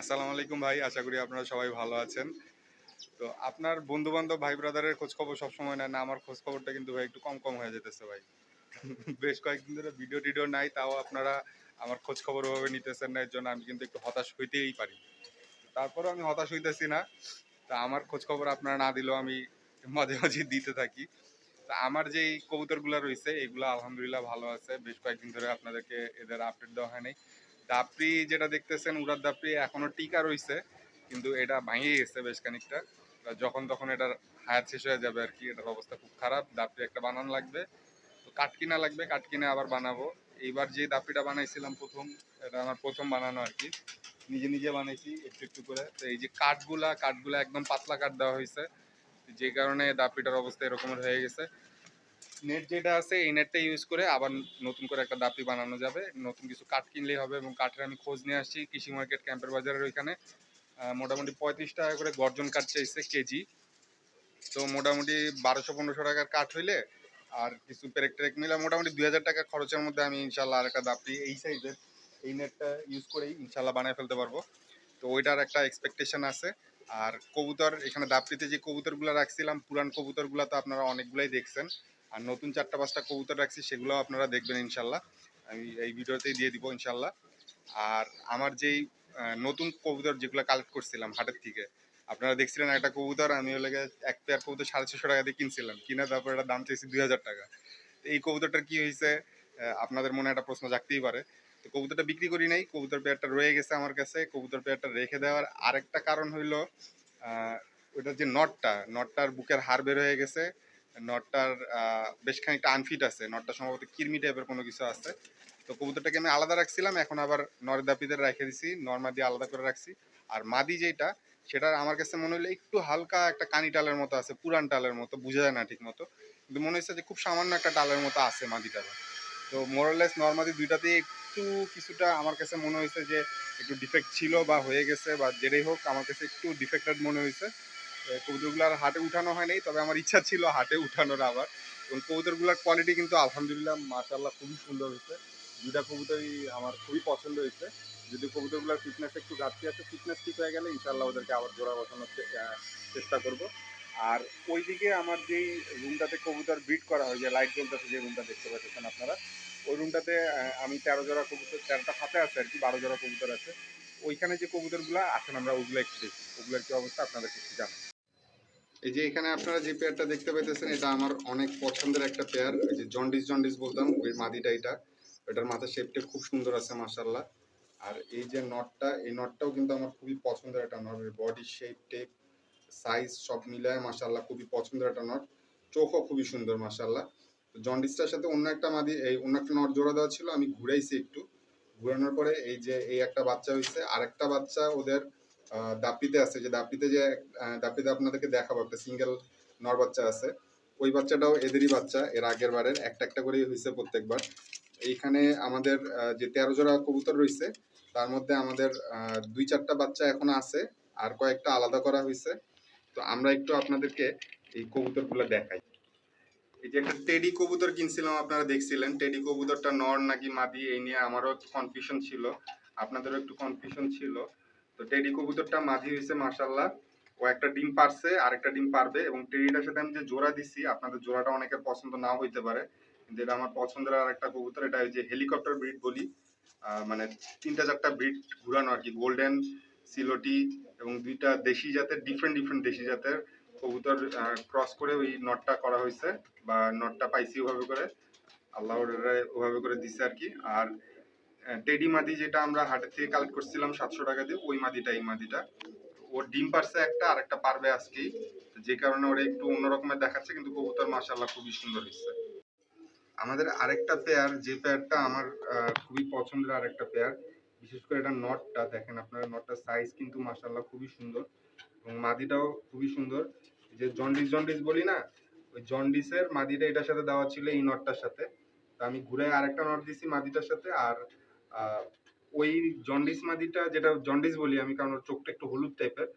আসসালামু আলাইকুম ভাই, আশা করি আপনারা সবাই ভালো আছেন। তো আপনার বন্ধু বান্ধব ভাই ব্রাদারের খোঁজ খবর সবসময় নেন না আমার খোঁজ খবরটা কিন্তু ভাই একটু কম কম হয়ে যেতেছে ভাই। বেশ কয়েকদিন ধরে ভিডিও টিডিও নাই, তাও আপনারা আমার খোঁজ খবর ওভাবে নিতেছেন না, এর জন্য আমি কিন্তু একটু হতাশ হইতেই পারি। তারপরেও আমি হতাশ হইতেছি না, তা আমার খোঁজ খবর আপনারা না দিলেও আমি মাঝে মাঝে দিতে থাকি। তা আমার যেই কবুতরগুলো রয়েছে, এগুলো আলহামদুলিল্লাহ ভালো আছে, বেশ কয়েকদিন ধরে আপনাদেরকে এদের আপডেট দেওয়া হয় নাই। দাপড়ি যেটা দেখতেছেন, উড়ার দাপড়ি এখনও টিকা রয়েছে কিন্তু এটা ভাঙিয়ে গেছে বেশ খানিকটা। যখন তখন এটার হায়াত শেষ হয়ে যাবে আর কি, এটার অবস্থা খুব খারাপ। দাপড়ি একটা বানানো লাগবে। তো কাঠ কিনা লাগবে কাঠ কিনে আবার বানাবো। এইবার যে দাপড়িটা বানাইছিলাম প্রথম, এটা আমার প্রথম বানানো আর কি। নিজে নিজে বানাইছি, একটু একটু করে। তো এই যে কাঠগুলা কাঠগুলা একদম পাতলা কাঠ দেওয়া হয়েছে। যে কারণে দাপড়িটার অবস্থা এরকমের হয়ে গেছে। নেট যেটা আছে, এই নেটটা ইউজ করে আবার নতুন করে একটা দাপড়ি বানানো যাবে। নতুন কিছু কাঠ কিনলেই হবে এবং কাঠের আমি খোঁজ নিয়ে আসছি কৃষি মার্কেট ক্যাম্পের বাজারের ওইখানে। মোটামুটি পঁয়ত্রিশ টাকা করে গর্জন কাঠ চাইছে কেজি। তো মোটামুটি বারোশো, পনেরোশো টাকার কাঠ হইলে আর কিছু পেরেক টেরেক মিলে মোটামুটি দুই হাজার টাকা খরচের মধ্যে আমি ইনশাল্লাহ আর একটা দাপড়ি এই সাইজের এই নেটটা ইউজ করেই ইনশাল্লাহ বানিয়ে ফেলতে পারব। তো ওইটার একটা এক্সপেকটেশন আছে। আর কবুতর, এখানে দাপড়িতে যে কবুতরগুলো রাখছিলাম, পুরান কবুতরগুলো তো আপনারা অনেকগুলাই দেখছেন। আর নতুন চারটা পাঁচটা কবুতর রাখছি সেগুলো আপনারা দেখবেন ইনশাল্লাহ আমি এই ভিডিওতেই দিয়ে দিব ইনশাল্লাহ আর আমার যেই নতুন কবুতর যেগুলো কালেক্ট করছিলাম হাটের থেকে, আপনারা দেখছিলেন একটা কবুতর, আমি গিয়ে এক পেয়ার কবুতর সাড়ে ছশো টাকা দিয়ে কিনছিলাম। কিনা তারপর এটা দাম চাইছি দুই হাজার টাকা। এই কবুতরটার কি হয়েছে আপনাদের মনে একটা প্রশ্ন জাগতেই পারে। তো কবুতরটা বিক্রি করি নাই, কবুতর পেয়ারটা রয়ে গেছে আমার কাছে, কবুতর পেয়ারটা রেখে দেওয়ার আরেকটা কারণ হইল ওটার যে নটটা নটটার বুকের হাড় বের হয়ে গেছে। নটটার বেশ খানিকটা আনফিট আছে। নটটা সম্ভবত কিরমি টাইপের কোনো কিছু আছে। তো কবুতরটাকে আমি আলাদা রাখছিলাম, এখন আবার নরদাপিদের রেখে দিছি নর্মাদি আলাদা করে রাখছি। আর মাদি যেটা সেটা আমার কাছে মনে হলো একটু হালকা একটা কানি টালের মতো আছে, পুরান টালের মতো, বোঝা যায় না ঠিক মতো কিন্তু মনে হচ্ছে যে খুব সামান্য একটা টালের মতো আছে মাদি টালে। তো মোরালেস নর্মাদি দুইটাতেই একটু কিছুটা আমার কাছে মনে হয়েছে যে একটু ডিফেক্ট ছিল বা হয়ে গেছে বা যেটাই হোক, আমার কাছে একটু ডিফেক্টেড মনে হয়েছে। কবুতরগুলো আর হাটে উঠানো হয় নাই তবে আমার ইচ্ছা ছিল হাটে উঠানোর আবার। এবং কবুতরগুলোর কোয়ালিটি কিন্তু আলহামদুলিল্লাহ মাশাল্লাহ খুবই সুন্দর হয়েছে। দুইটা কবুতরই আমার খুবই পছন্দ হয়েছে। যদি কবুতরগুলোর ফিটনেস একটু ঘাটতি আছে ফিটনেস ঠিক হয়ে গেলে ইনশাল্লাহ ওদেরকে আবার জোড়া বসানোর চেষ্টা করব। আর ওইদিকে আমার যেই রুমটাতে কবুতর বিট করা হয়, যে লাইট জ্বলতেছে যে রুমটা দেখতে পাচ্ছেন আপনারা, ওই রুমটাতে আমি তেরো জোড়া কবুতর, তেরোটা হাতে আছে আর কি, বারো জোড়া কবুতর আছে। ওইখানে যে কবুতরগুলো আছেন, আমরা ওগুলো একটু দেখি। ওগুলোর কি অবস্থা আপনাদের কিছু জানেন এই যে এখানে আপনারা যে পেয়ারটা দেখতে পাইতেছেন, এটা আমার অনেক পছন্দের একটা পেয়ার। এই যে জন্ডিস জন্ডিস বলতাম, ওই মাদিটা এটা। এটার মাথা শেপটা খুব সুন্দর আছে মাশাল্লাহ আর এই যে নটটা এই নটটাও কিন্তু আমার খুবই পছন্দের একটা নট বডি শেপ টেপ সাইজ সব মিলায় মাশাল্লাহ খুবই পছন্দের একটা নট চোখও খুবই সুন্দর মাশাল্লাহ তো জন্ডিসটার সাথে অন্য একটা মাদি, এই অন্য একটা নট জোড়া দেওয়া ছিল, আমি ঘুরাইছি একটু। ঘুরানোর পরে এই যে এই একটা বাচ্চা হয়েছে আরেকটা বাচ্চা ওদের দাপিতে আছে। যে দাপিতে যে দাপিতে আপনাদেরকে দেখাবো, একটা সিঙ্গেল নর বাচ্চা আছে। ওই বাচ্চাটাও এদেরই বাচ্চা, এর আগের বারের। একটা একটা করেই হয়েছে প্রত্যেকবার। এইখানে আমাদের যে তেরো জোড়া কবুতর রয়েছে তার মধ্যে আমাদের দুই চারটা বাচ্চা এখন আছে, আর কয়েকটা আলাদা করা হয়েছে তো আমরা একটু আপনাদেরকে এই কবুতরগুলো দেখাই। এই যে একটা টেডি কবুতর কিনছিলাম, আপনারা দেখছিলেন। টেডি কবুতরটা নর নাকি মাদি, এই নিয়ে আমারও কনফিউশন ছিল। আপনাদেরও একটু কনফিউশন ছিল। তো টেডি কবুতরটা মাদি হয়েছে মাশাল্লাহ ও একটা ডিম পারছে আর একটা ডিম পারবে এবং টেডিটার সাথে আমি যে জোড়া দিছি, আপনাদের জোড়াটা অনেকের পছন্দ নাও হইতে পারে, কিন্তু এটা আমার পছন্দের আর একটা কবুতর। এটা ওই যে হেলিকপ্টার ব্রিড বলি মানে তিনটা চারটা ব্রিড ঘুরানো আর কি গোল্ডেন সিলোটি এবং দুইটা দেশি জাতের ডিফারেন্ট ডিফারেন্ট দেশি জাতের। কবুতর ক্রস করে ওই নটটা করা হয়েছে বা নটটা পাইছি ওভাবে করে। আল্লাহ ওভাবে করে দিছে আর কি। আর টেডি মাদি যেটা আমরা হাটের থেকে কালেক্ট করছিলাম সাতশো টাকা দিয়ে, ওই মাদিটা, এই মাদিটা। ওর ডিম পারছে একটা, আর একটা পারবে আজকেই। যে কারণে ওরা একটু অন্যরকমের দেখাচ্ছে, কিন্তু কবুতর মাশাল্লাহ খুবই সুন্দর হয়েছে। আমাদের আরেকটা পেয়ার যে পেয়ারটা আমার খুবই পছন্দের আরেকটা পেয়ার বিশেষ করে এটা নটটা দেখেন আপনারা নটটার সাইজ কিন্তু মাশাল্লাহ খুবই সুন্দর এবং মাদিটাও খুবই সুন্দর। যে জন্ডিস জন্ডিস বলি না, ওই জন্ডিসের মাদিটা এটার সাথে দেওয়া ছিল, এই নটটার সাথে। তা আমি ঘুরে আরেকটা নট দিছি মাদিটার সাথে, আর ওই জন্ডিস মাদিটা যেটা জন্ডিস বলি আমি, কারণ ওর চোখটা একটু হলুদ টাইপের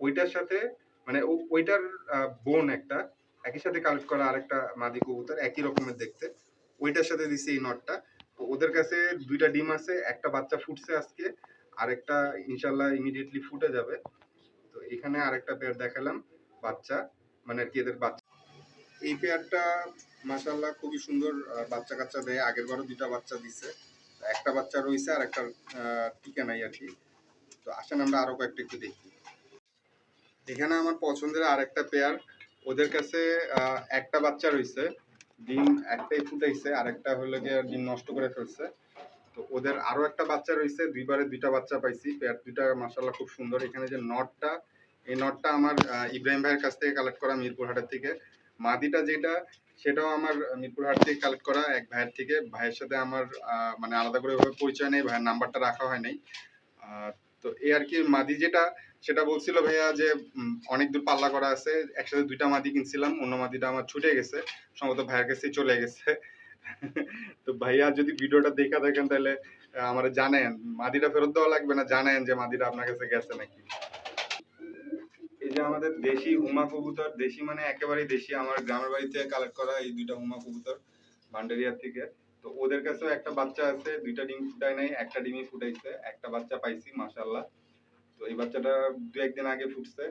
ওইটার সাথে মানে ওইটার বোন একটা, একই সাথে কালেক্ট করা আরেকটা মাদি কবুতর, একই রকমের দেখতে। ওইটার সাথে দিছি এই নটটা ওদের কাছে দুইটা ডিম আছে, একটা বাচ্চা ফুটছে আজকে, আরেকটা ইনশাল্লাহ ইমিডিয়েটলি ফুটে যাবে। তো এখানে আরেকটা পেয়ার দেখালাম। বাচ্চা মানে আর কি এদের বাচ্চা। এই পেয়ারটা মাশাল্লাহ খুবই সুন্দর বাচ্চা কাচ্চা দেয়। আগের বারও দুটা বাচ্চা দিছে। একটা বাচ্চা রয়েছে আর একটা টিকে নাই আর কি। তো আসেন আমরা আরও কয়েকটা একটু দেখি। এখানে আমার পছন্দের আরেকটা পেয়ার ওদের কাছে একটা বাচ্চা রয়েছে। ডিম একটাই ফুটাইছে আর একটা হলো গিয়ে ডিম নষ্ট করে ফেলছে। তো ওদের আরও একটা বাচ্চা রয়েছে। দুইবারে দুইটা বাচ্চা পাইছি। পেয়ার দুইটা মাসাল্লাহ খুব সুন্দর। এখানে যে নটটা এই নটটা আমার ইব্রাহিম ভাইয়ের কাছ থেকে কালেক্ট করা মিরপুর হাটের থেকে। মাদিটা যেটা, সেটাও আমার মিরপুর হাট থেকে কালেক্ট করা এক ভাইয়ের থেকে। ভাইয়ের সাথে আমার মানে আলাদা করে পরিচয় নেই, ভাইয়ের নাম্বারটা রাখা হয় নাই। তো এই আর কি, মাদি যেটা, সেটা বলছিল ভাইয়া যে অনেক দূর পাল্লা করা আছে, একসাথে দুইটা মাদি কিনছিলাম, অন্য মাদিটা আমার ছুটে গেছে, সম্ভবত ভাইয়ের কাছে চলে গেছে। তো ভাইয়া যদি ভিডিওটা দেখা থাকেন তাহলে আমার জানেন মাদিটা ফেরত দেওয়া লাগবে না জানেন যে মাদিটা আপনার কাছে গেছে নাকি। এই যে আমাদের দেশি হুমা কবুতর, দেশি মানে একেবারেই দেশি। আমার গ্রামের বাড়ি থেকে কালেক্ট করা এই দুইটা হুমা কবুতর, ভান্ডারিয়ার থেকে। তো ওদের কাছেও একটা বাচ্চা আছে, দুইটা ডিম ফুটায় নাই, একটা ডিমই ফুটাইছে, একটা বাচ্চা পাইছি মাশাল্লাহ তো এই বাচ্চাটা দু একদিন আগে ফুটছে।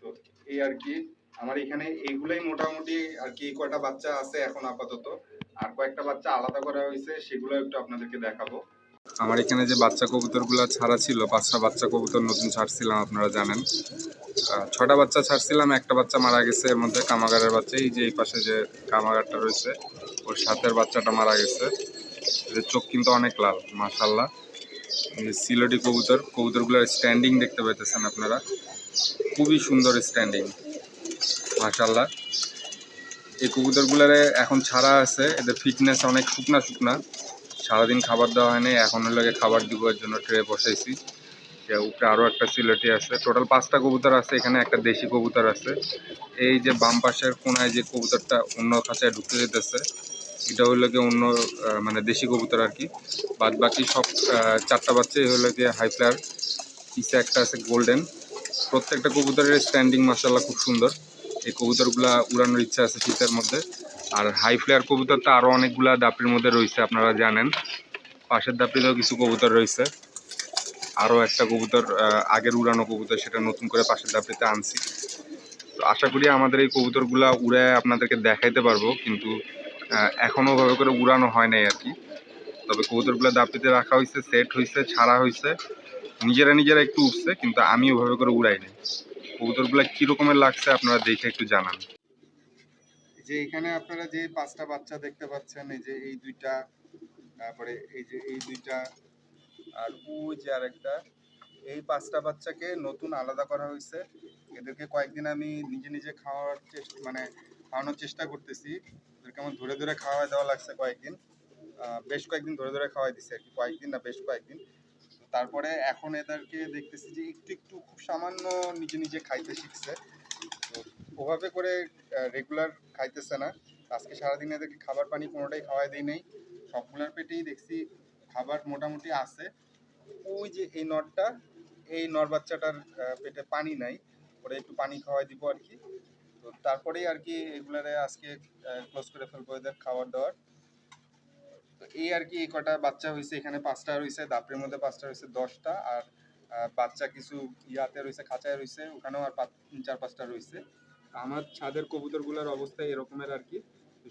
তো এই আর কি, আমার এখানে এইগুলাই মোটামুটি আর কি কয়টা বাচ্চা আছে এখন আপাতত। আর কয়েকটা বাচ্চা আলাদা করা হয়েছে, সেগুলো একটু আপনাদেরকে দেখাবো। আমার এখানে যে বাচ্চা কবুতরগুলো ছাড়া ছিল, পাঁচটা বাচ্চা কবুতর নতুন ছাড়ছিলাম, আপনারা জানেন। ছটা বাচ্চা ছাড়ছিলাম, একটা বাচ্চা মারা গেছে, এর মধ্যে কামাগারের বাচ্চা, এই যে এই পাশে যে কামাগারটা রয়েছে, ওর সাথের বাচ্চাটা মারা গেছে। এদের চোখ কিন্তু অনেক লাল মাশাল্লাহ সিলোটি কবুতর, কবুতরগুলোর স্ট্যান্ডিং দেখতে পাইতেছেন আপনারা। খুবই সুন্দর স্ট্যান্ডিং মাশাল্লাহ এই কবুতরগুলোরে এখন ছাড়া আছে, এদের ফিটনেস অনেক শুকনা শুকনা সারাদিন খাবার দেওয়া হয়নি, এখন হলো খাবার দিবার জন্য ট্রে বসাইছি। যে উপরে আরও একটা সিলেটি আছে, টোটাল পাঁচটা কবুতর আছে, এখানে একটা দেশি কবুতর আছে। এই যে বাম পাশের কোনায় যে কবুতরটা অন্য খাঁচায় ঢুকতে যেতেছে, এটা হলো গিয়ে অন্য মানে দেশি কবুতর আর কি। বাদ বাকি সব চারটা বাচ্চাই হলো গিয়ে হাই ফ্লায়ার, পিছে একটা আছে গোল্ডেন। প্রত্যেকটা কবুতরের স্ট্যান্ডিং মাসাল্লাহ খুব সুন্দর। এই কবুতরগুলা উড়ানোর ইচ্ছা আছে শীতের মধ্যে। আর হাই ফ্লেয়ার কবুতর তো আরও অনেকগুলা দাপড়ির মধ্যে রয়েছে আপনারা জানেন। পাশের দাপড়িতেও কিছু কবুতর রয়েছে। আরও একটা কবুতর আগের উড়ানো কবুতর সেটা নতুন করে পাশের দাপড়িতে আনছি। তো আশা করি আমাদের এই কবুতরগুলা উড়ে আপনাদেরকে দেখাইতে পারব কিন্তু আহ, এখনও ভাবে করে উড়ানো হয় নাই আর কি। তবে কবুতরগুলো দাপড়িতে রাখা হয়েছে সেট হয়েছে ছাড়া হয়েছে নিজেরা নিজেরা একটু উঠছে কিন্তু আমি ওভাবে করে উড়াই উড়াইনি কবুতরগুলো কি লাগছে আপনারা দেখে একটু জানান। যে এখানে আপনারা যে পাঁচটা বাচ্চা দেখতে পাচ্ছেন, এই যে এই দুইটা, তারপরে এই যে এই দুইটা, আর ওই যে আরেকটা, এই পাঁচটা বাচ্চাকে নতুন আলাদা করা হয়েছে। এদেরকে কয়েকদিন আমি নিজে নিজে খাওয়ার চেষ্টা মানে খাওয়ানোর চেষ্টা করতেছি। এদেরকে আমার ধরে ধরে খাওয়া দেওয়া লাগছে কয়েকদিন। বেশ কয়েকদিন ধরে ধরে খাওয়াই দিছে আর কি, কয়েকদিন না বেশ কয়েকদিন। তারপরে এখন এদেরকে দেখতেছি যে একটু একটু খুব সামান্য নিজে নিজে খাইতে শিখছে। ওভাবে করে রেগুলার খাইতেছে না। আজকে সারাদিন এদেরকে খাবার পানি কোনোটাই খাওয়াই দিই নেই। সবগুলোর পেটেই দেখছি খাবার মোটামুটি আছে। ওই যে এই নটটা, এই নর বাচ্চাটার পেটে পানি নাই। ওরা একটু পানি খাওয়াই দিব আর কি। তো তারপরেই আর কি এগুলারে আজকে ক্লোজ করে ফেলব এদের খাবার দাবার তো এই আর কি, এই কটা বাচ্চা হয়েছে এখানে পাঁচটা রয়েছে দাপড়ির মধ্যে পাঁচটা রয়েছে দশটা। আর বাচ্চা কিছু ইয়াতে রয়েছে খাঁচায় রয়েছে ওখানেও আর চার, পাঁচটা রয়েছে আমার ছাদের কবুতরগুলোর অবস্থা এরকমের আর কি।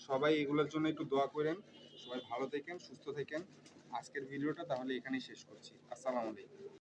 সবাই এগুলোর জন্য একটু দোয়া করেন, সবাই ভালো থাকেন, সুস্থ থাকেন। আজকের ভিডিওটা তাহলে এখানেই শেষ করছি। আসসালামু আলাইকুম।